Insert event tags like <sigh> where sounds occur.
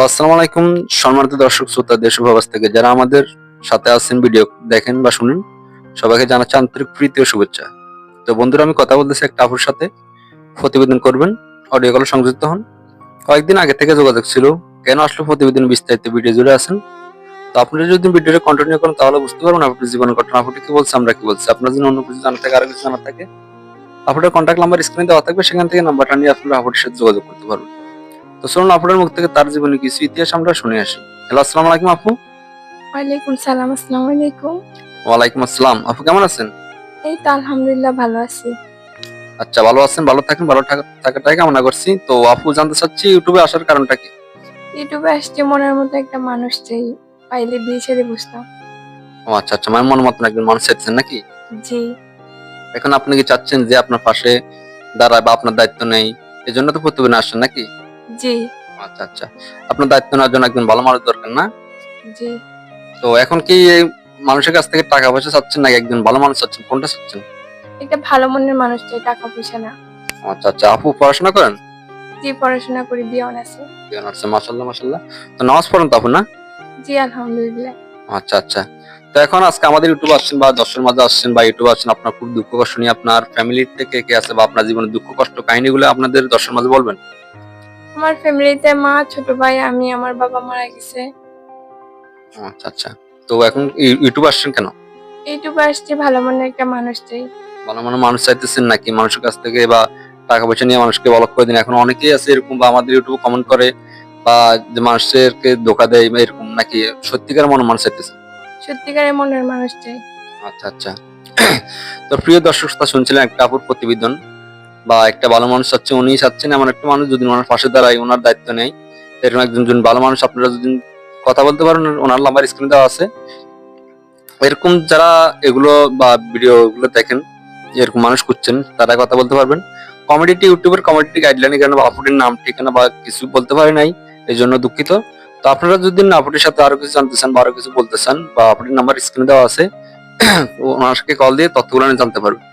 তো আসসালামু আলাইকুম সম্মানিত দর্শক শ্রোতা দেশ থেকে যারা আমাদের সাথে আছেন, ভিডিও দেখেন বা শুনেন, সবাইকে জানাচ্ছি আন্তরিক প্রীতি ও শুভেচ্ছা। তো বন্ধুরা, আমি কথা বলতেছি একটা আপুর সাথে। প্রতিবেদন করবেন অডিও কলে সংযুক্ত হন। কয়েকদিন আগে থেকে যোগাযোগ ছিল, কেন আসলে প্রতিবেদন বিস্তারিত ভিডিও জুড়ে আছেন? তো আপনারা যদি ভিডিওটা কন্টিনিউ করেন, তাহলে বুঝতে পারবেন আপনার জীবনের ঘটনা আপুটি কি বলছে, আমরা কি বলছি। আপনার জন্য অন্য কিছু জানা থাকে, আরও কিছু জানা থাকে আপনার কন্ট্যাক্ট নাম্বার স্ক্রিনে দেওয়া থাকবে, সেখান থেকে নাম্বারটা নিয়ে আপনারা আপুটির সাথে যোগাযোগ করতে পারবেন। তো চলুন আপনার মুখ থেকে তার জীবনে কিছু ইতিহাস আমরা শুনে আসি। হ্যালো আসসালামু আলাইকুম আপু। ওয়ালাইকুম সালাম আসসালামু আলাইকুম। ওয়ালাইকুম আসসালাম। আপু কেমন আছেন? এই তো আলহামদুলিল্লাহ ভালো আছি। আচ্ছা ভালো আছেন ভালো থাকেন ভালো থাকা- থাকাটাই কামনা করছি। তো আপু জানতে চাচ্ছি ইউটিউবে আসার কারণটা কি? ইউটিউবে আসছে মনের মতো একটা মানুষ চাই পাইলে বিয়ে ছেড়ে বুঝতাম ও আচ্ছা আচ্ছা মানে মন মতন একজন মানুষ চাইছেন নাকি? জি। এখন আপনি কি চাচ্ছেন যে আপনার পাশে দাঁড়ায় বা আপনার দায়িত্ব নেই? এই জন্য তো প্রতিবেদন আসছেন নাকি? জি। আচ্ছা আচ্ছা। আপনার দায়িত্ব নেওয়ার জন্য একজন ভালো মানুষ দরকার না? জি। তো এখন কি এই মানুষের কাছ থেকে টাকা পয়সা চাচ্ছেন নাকি একজন ভালো মানুষ চাচ্ছেন? কোনটা চাচ্ছেন? ভালো মনের মানুষ চাই টাকা পয়সা না। আচ্ছা আচ্ছা। আপু পড়াশোনা করেন? জি পড়াশোনা করি বিয়ে আছে। আচ্ছা মাসাল্লাহ মাসাল্লাহ তো নামাজ পড়েন তো আপু না? জি আলহামদুলিল্লাহ। আচ্ছা আচ্ছা। তো এখন আজকে আমাদের ইউটিউব আসছেন বা দর্শকের মাঝে আসছেন বা ইউটিউব আসছেন আপনার খুব দুঃখ কষ্ট নিয়ে আপনার ফ্যামিলির থেকে কে আছে বা আপনার জীবনের দুঃখ কষ্ট কাহিনীগুলো আপনাদের দর্শকের মাঝে বলবেন? আমার ফ্যামিলিতে মা ছোট ভাই আমি আমার বাবা মারা গেছে। আচ্ছা আচ্ছা। তো এখন ইউটিউব আসছেন কেন? ইউটিউবে আসছে ভালো মনে একটা মানুষ চাই। ভালো মানে মানুষ চাইতেছেন নাকি? মানুষের কাছ থেকে বা টাকা পয়সা নিয়ে মানুষকে বলক করে দিন। এখন অনেকেই আছে এরকম বা আমাদের ইউটিউব কমেন্ট করে বা যে মানুষেরকে ধোকা দেয় এরকম নাকি সত্যিকার মনে মানুষ চাইতেছে সত্যিকারের মনের মানুষ চাই। আচ্ছা আচ্ছা। <clears throat> তো প্রিয় দর্শক শ্রোতা শুনছিলেন একটা আপুর প্রতিবেদন। বা একটা ভালো মানুষ চাচ্ছে উনি চাচ্ছেন, এমন একটা মানুষ যদি ওনার পাশে দাঁড়ায়, ওনার দায়িত্ব নেই এরকম একজন যদি ভালো মানুষ, আপনারা যদি কথা বলতে পারেন, ওনার নাম্বার স্ক্রিনে দেওয়া আছে। এরকম যারা এগুলো বা ভিডিও গুলো দেখেন, এরকম মানুষ খুঁজছেন, তারা কথা বলতে পারবেন। কমিউনিটি ইউটিউবের কমিউনিটি গাইডলাইনে কেন আপুটির নাম, ঠিকানা বা কিছু বলতে পারে নাই, এই জন্য দুঃখিত। তো আপনারা যদি আপুটির সাথে আরও কিছু জানতে চান বা আরও কিছু বলতে চান বা আপুটির নাম্বার স্ক্রিনে দেওয়া আছে ওনার সাথে কল দিয়ে তথ্যগুলো জানতে পারবেন